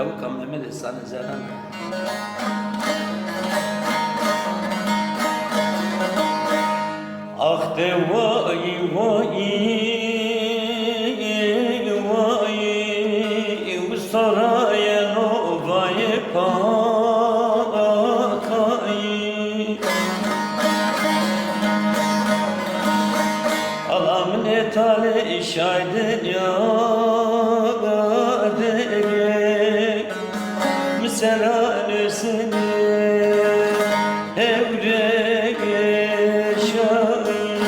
لو كم عمل إنسان زمان آخ دوایی وایی seran özene Evrege şahin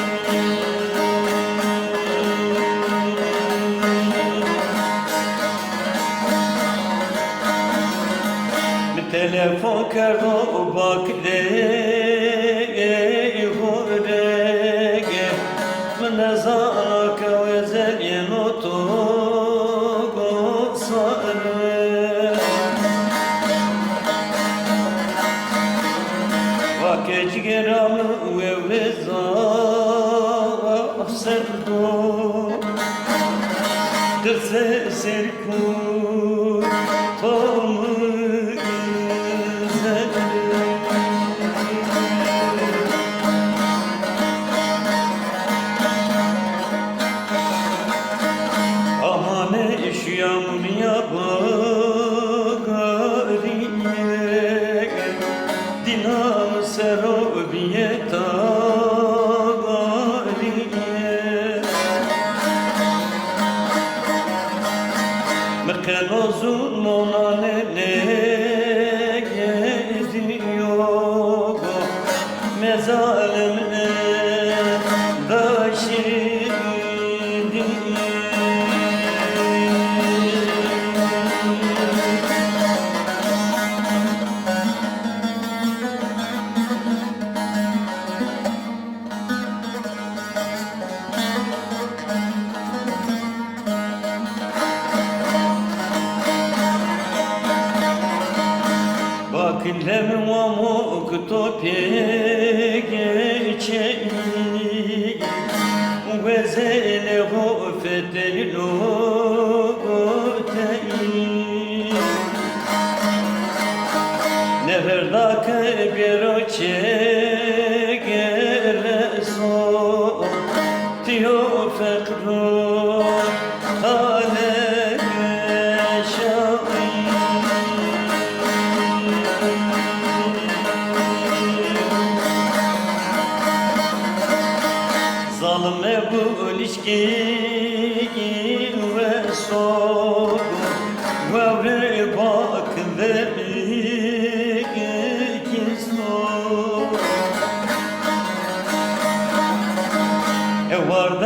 Telefon kerdo bak de cerco, desse cerco, tome Amane işyamın yapar omuk topi geçeni Vezele gufetelun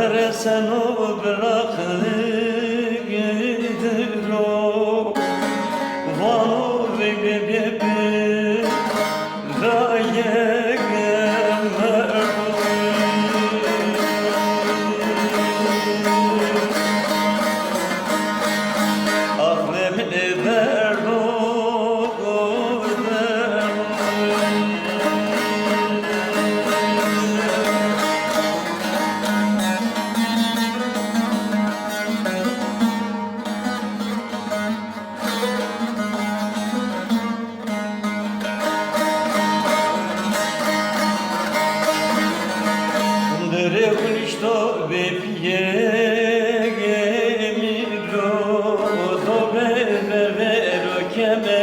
resa novo bilo. kemer.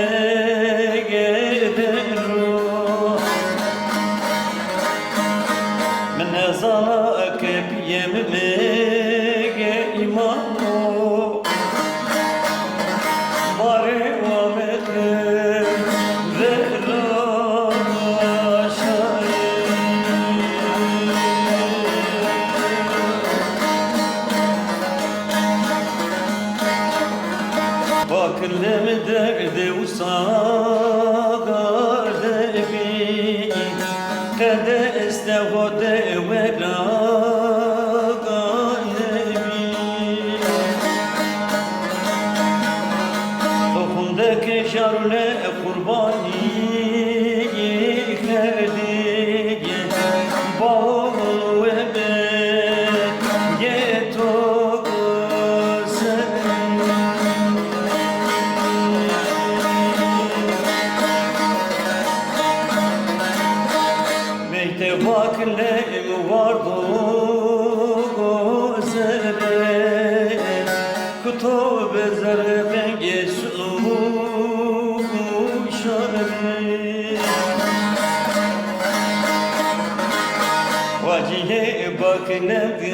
نبي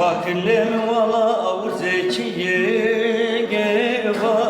Baklem vala uzeçiye gevaze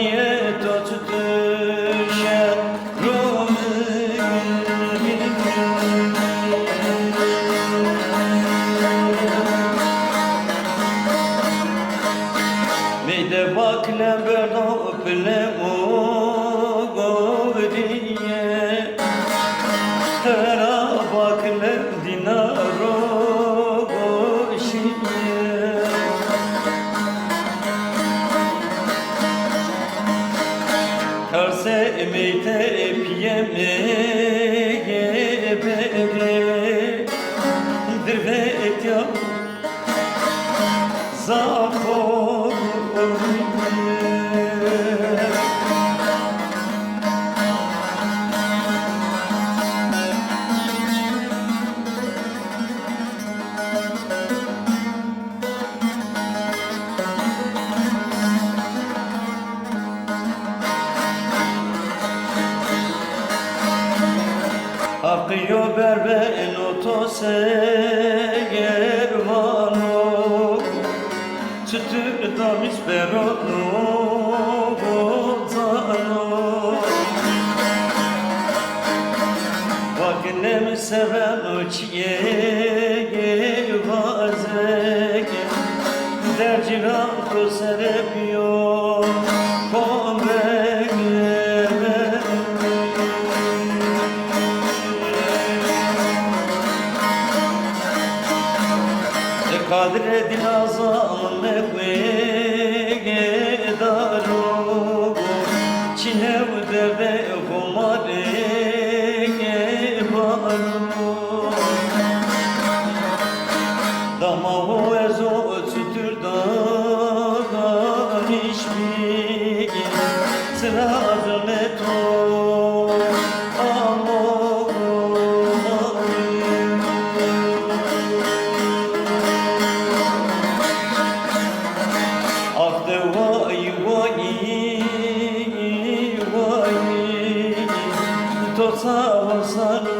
Yeah. Dirvet ya Zafo Akıyor berben otose Vaknem seven o çiye gevazek Derciran to serebiyo Kombe Kadre din azam ne Damahu ezo ötütür dağdan işbir Sıra azmet o Akde vay vay vay. Tosa vasanı